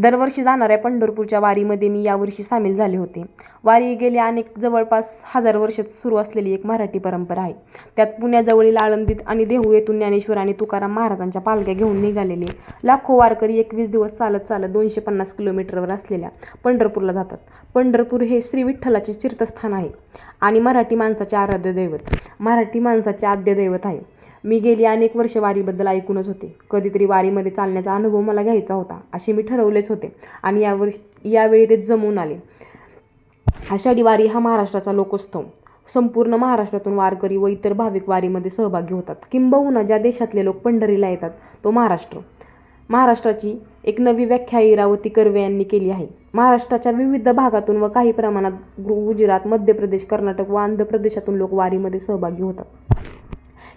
दरवर्षी जाणाऱ्या पंढरपूरच्या वारीमध्ये मी यावर्षी सामील झाले होते. वारी गेल्या अनेक जवळपास हजार वर्ष सुरू असलेली एक मराठी परंपरा आहे. त्यात पुण्याजवळील आळंदीत आणि देहू येथून ज्ञानेश्वर आणि तुकाराम महाराजांच्या पालख्या घेऊन निघालेले. लाखो वारकरी एकवीस दिवस चालत चालत दोनशे पन्नास किलोमीटरवर असलेल्या पंढरपूरला जातात. पंढरपूर हे श्री विठ्ठलाचे तीर्थस्थान आहे आणि मराठी माणसाचे आराध्य दैवत मराठी माणसाचे आद्य दैवत आहे. मी गेली अनेक वर्ष वारीबद्दल ऐकूनच होते. कधीतरी वारीमध्ये चालण्याचा अनुभव मला घ्यायचा होता असे मी ठरवलेच होते आणि यावर्षी यावेळी ते जमून आले. आषाढी वारी हा महाराष्ट्राचा लोकोत्सव. संपूर्ण महाराष्ट्रातून वारकरी व इतर भाविक वारीमध्ये सहभागी होतात. किंबहुना ज्या देशातले लोक पंढरीला येतात तो महाराष्ट्र. महाराष्ट्राची एक नवी व्याख्या इरावती कर्वे यांनी केली आहे. महाराष्ट्राच्या विविध भागातून व काही प्रमाणात गु- गुजरात मध्य प्रदेश कर्नाटक व आंध्र प्रदेशातून लोक वारीमध्ये सहभागी होतात.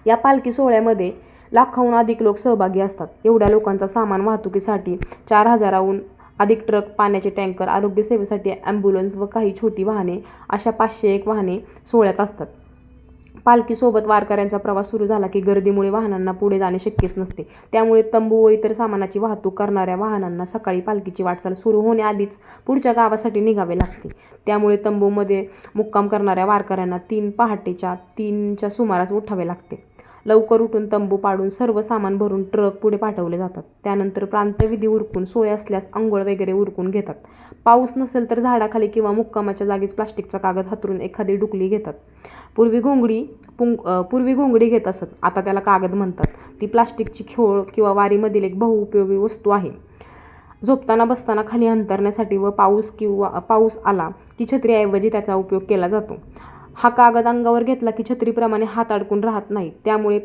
या पालखी सोहळ्यामध्ये लाखाहून अधिक लोक सहभागी असतात. एवढ्या लोकांचा सामान वाहतुकीसाठी चार हजाराहून अधिक ट्रक पाण्याचे टँकर आरोग्य सेवेसाठी ॲम्ब्युलन्स व काही छोटी वाहने अशा पाचशे एक वाहने सोहळ्यात असतात. पालखीसोबत वारकऱ्यांचा प्रवास सुरू झाला की गर्दीमुळे वाहनांना पुढे जाणे शक्यच नसते. त्यामुळे तंबू व इतर सामानाची वाहतूक करणाऱ्या वाहनांना सकाळी पालखीची वाटचाल सुरू होण्याआधीच पुढच्या गावासाठी निघावे लागते. त्यामुळे तंबूमध्ये मुक्काम करणाऱ्या वारकऱ्यांना तीन पहाटेच्या तीनच्या सुमारास उठावे लागते. लवकर उठून तंबू पाडून सर्व सामान भरून ट्रक पुढे पाठवले जातात. त्यानंतर प्रांतविधी उरकून सोय असल्यास अंघोळ वगैरे उरकून घेतात. पाऊस नसेल तर झाडाखाली किंवा मुक्कामाच्या जागीच प्लास्टिकचा कागद हातरून एखादी डुकली घेतात. पूर्वी घोंगडी पुंग पूर्वी घोंगडी घेत असत. आता त्याला कागद म्हणतात. ती प्लास्टिकची खेळ किंवा वारीमधील एक बहुउपयोगी वस्तू आहे. झोपताना बसताना खाली अंतरण्यासाठी व पाऊस किंवा पाऊस आला की छत्रीऐवजी त्याचा उपयोग केला जातो. हा कागद अंगावर घेतला की छत्रीप्रमाणे हात अडकून राहत नाही. त्यामुळे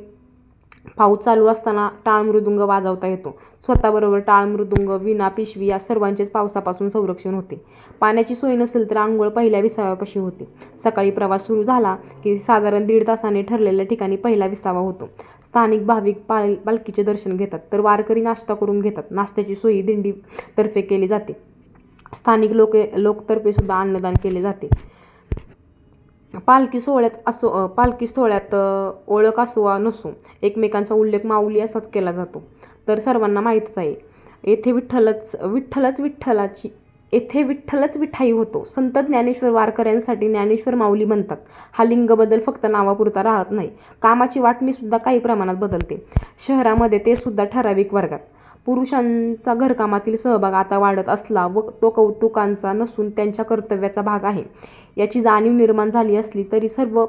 पाऊस चालू असताना टाळ मृदुंग वाजवता येतो. स्वतःबरोबर टाळ मृदुंग विना पिशवी या सर्वांचेच पावसापासून संरक्षण होते. पाण्याची सोय नसेल तर आंघोळ पहिल्या विसाव्यापाशी होते. सकाळी प्रवास सुरू झाला की साधारण दीड तासाने ठरलेल्या ठिकाणी पहिला विसावा होतो. स्थानिक भाविक पाल पालखीचे दर्शन घेतात तर वारकरी नाश्ता करून घेतात. नाश्त्याची सोयी दिंडीतर्फे केली जाते. स्थानिक लोक लोकतर्फे सुद्धा अन्नदान केले जाते. पालखी सोहळ्यात असो पालखी सोहळ्यात ओळख असो वा नसो एकमेकांचा उल्लेख माऊली असाच केला जातो. तर सर्वांना माहीतच आहे येथे विठ्ठलच विठ्ठलच विठ्ठलाची येथे विठ्ठलच विठाई होतो. संत ज्ञानेश्वर वारकऱ्यांसाठी ज्ञानेश्वर माऊली म्हणतात. हा लिंग बदल फक्त नावापुरता राहत नाही. कामाची वाटणी सुद्धा काही प्रमाणात बदलते. शहरामध्ये ते सुद्धा ठराविक वर्गात. पुरुषांचा घरकामातील सहभाग आता वाढत असला व तो कौतुकांचा नसून त्यांच्या कर्तव्याचा भाग आहे. याची जाणीव निर्माण झाली असली तरी सर्व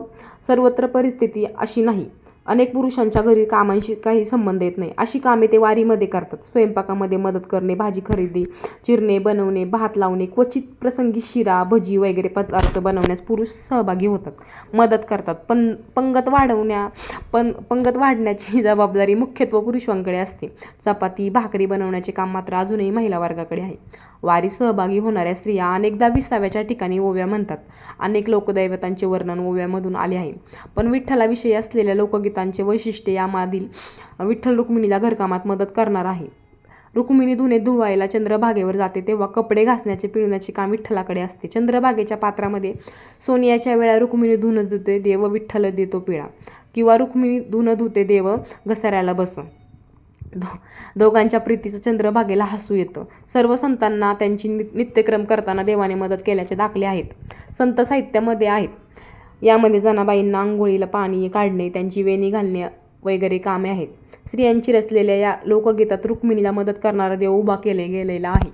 सर्वत्र परिस्थिती अशी नाही. अनेक पुरुषांच्या घरी कामांशी काही संबंध येत नाही. अशी कामे ते वारीमध्ये करतात. स्वयंपाकामध्ये मदत करणे भाजी खरेदी चिरणे बनवणे भात लावणे क्वचित प्रसंगी शिरा भजी वगैरे पदार्थ बनवण्यास पुरुष सहभागी होतात. मदत करतात. पण पंगत वाढवण्या पण पंगत वाढण्याची जबाबदारी मुख्यत्व पुरुषांकडे असते. चपाती भाकरी बनवण्याचे काम मात्र अजूनही महिला वर्गाकडे आहे. वारी सहभागी होणाऱ्या स्त्रिया अनेकदा विसाव्याच्या ठिकाणी ओव्या म्हणतात. अनेक लोकदैवतांचे वर्णन ओव्यामधून आले आहे. पण विठ्ठलाविषयी असलेल्या लोकगीतांचे वैशिष्ट्य यामधील विठ्ठल रुक्मिणीला घरकामात मदत करणार आहे. रुक्मिणी धुणे धुवायला चंद्रभागेवर जाते तेव्हा कपडे घासण्याचे पिळण्याचे काम विठ्ठलाकडे असते. चंद्रभागेच्या पात्रामध्ये सोनियाच्या वेळा रुक्मिणी धुणं धुते देव विठ्ठल देतो पिळा किंवा रुक्मिणी धुणं धुते देव घसाऱ्याला बस. दो दोघांच्या प्रीतीचं चंद्रभागेला हसू येतं. सर्व संतांना त्यांची नि नित्यक्रम करताना देवाने मदत केल्याचे दाखले आहेत. संत साहित्यामध्ये आहेत. यामध्ये जनाबाईंना आंघोळीला पाणी काढणे त्यांची वेणी घालणे वगैरे कामे आहेत. स्त्रियांची रचलेल्या या लोकगीतात रुक्मिणीला मदत करणारा देव उभा केले गेलेला आहे.